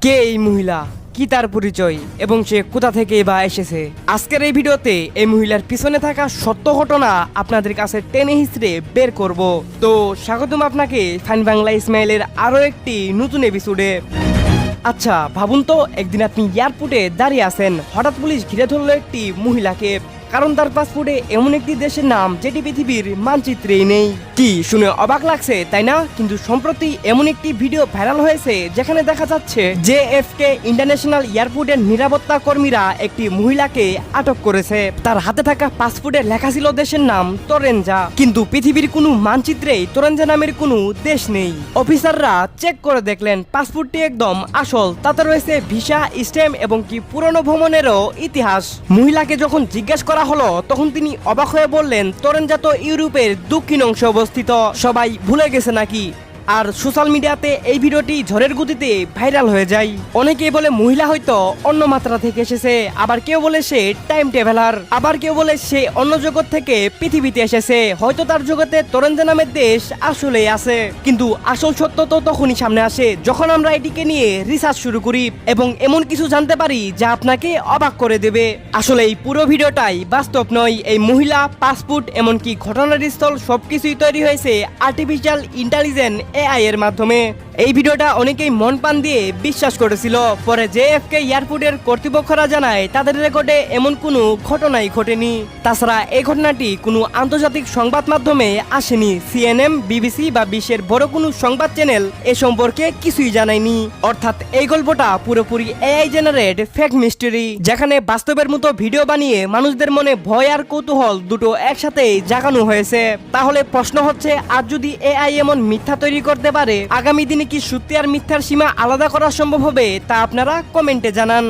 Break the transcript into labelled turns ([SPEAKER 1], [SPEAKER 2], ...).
[SPEAKER 1] কে এই মহিলা? কি তার পরিচয়? এবং সে কোথা থেকে বা এসেছে? আজকের এই ভিডিওতে এই মহিলার পিছনে থাকা সত্য ঘটনা আপনাদের কাছে টেনে হিসড়ে বের করব। তো স্বাগতম আপনাকে ফাইন বাংলা ইসমাইলের আরও একটি নতুন এপিসোডে। আচ্ছা ভাবুন তো, একদিন আপনি এয়ারপোর্টে দাঁড়িয়ে আছেন। হঠাৎ পুলিশ ঘিরে ধরলো একটি মহিলাকে। কারণ তার পাসপোর্টে এমন একটি দেশের নাম যেটি পৃথিবীর মানচিত্রেই নেই। কি শুনে অবাক লাগছে, তাই না? কিন্তু সম্প্রতি এমন একটি ভিডিও ভাইরাল হয়েছে, যেখানে দেখা যাচ্ছে যে এফ কে ইন্টারন্যাশনাল এয়ারপোর্টের নিরাপত্তা কর্মীরা একটি মহিলাকে আটক করেছে। তার হাতে থাকা পাসপোর্টে লেখা ছিল দেশের নাম তোরেঞ্জা কিন্তু পৃথিবীর কোনো মানচিত্রেই তোরেঞ্জা নামের কোনো দেশ নেই। অফিসাররা চেক করে দেখলেন, পাসপোর্টটি একদম আসল। তাতে রয়েছে ভিসা, স্ট্যাম্প এবং কি পুরনো ভ্রমণেরও ইতিহাস। মহিলাকে যখন জিজ্ঞাসা করা হলো, তখন তিনি অবাক হয়ে বললেন তরেনজাত ইউরোপের দক্ষিণ অংশে অবস্থিত। সবাই ভুলে গেছে নাকি? আর সোশ্যাল মিডিয়াতে এই ভিডিওটি ঝড়ের গতিতে ভাইরাল হয়ে যায়। অনেকে বলে মহিলা হয়তো অন্য মাত্রা থেকে এসেছে, আবার কেউ বলে সে টাইম ট্রাভেলার আবার কেউ বলে সে অন্য জগৎ থেকে পৃথিবীতে এসেছে। হয়তো তার জগতে তরঞ্জা নামের দেশ আসলেই আছে, কিন্তু আসল সত্য তো তখনই সামনে আসে, যখন আমরা এটিকে নিয়ে রিসার্চ শুরু করি এবং এমন কিছু জানতে পারি যা আপনাকে অবাক করে দেবে। আসলে এই পুরো ভিডিওটাই বাস্তব নয়, এই মহিলা পাসপোর্ট এমনকি ঘটনার স্থল সবকিছুই তৈরি হয়েছে আর্টিফিশিয়াল ইন্টেলিজেন্স এআই এর মাধ্যমে এই ভিডিওটা অনেকেই মন পান দিয়ে বিশ্বাস করেছিল। পরে জেএফকে এয়ারপোর্টের কর্তৃপক্ষরা জানায়, তাদের রেকর্ডে এমন কোনো ঘটনাই ঘটেনি। তাছাড়া এই ঘটনাটি কোনো আন্তর্জাতিক সংবাদ মাধ্যমে আসেনি। সিএনএম, বিবিসি বা বিশ্বের বড় কোনো সংবাদ চ্যানেল এ সম্পর্কে কিছুই জানায়নি। অর্থাৎ এই গল্পটা পুরোপুরি এআই জেনারেট ফেক মিস্ট্রি, যেখানে বাস্তবের মতো ভিডিও বানিয়ে মানুষদের মনে ভয় আর কৌতূহল দুটো একসাথে জাগানো হয়েছে। তাহলে প্রশ্ন হচ্ছে আজ যদি এআই এমন মিথ্যা তৈরি করতে পারে, আগামী দিনে কি সত্যি আর মিথ্যার সীমা আলাদা করা সম্ভব হবে তা আপনারা কমেন্টে জানান।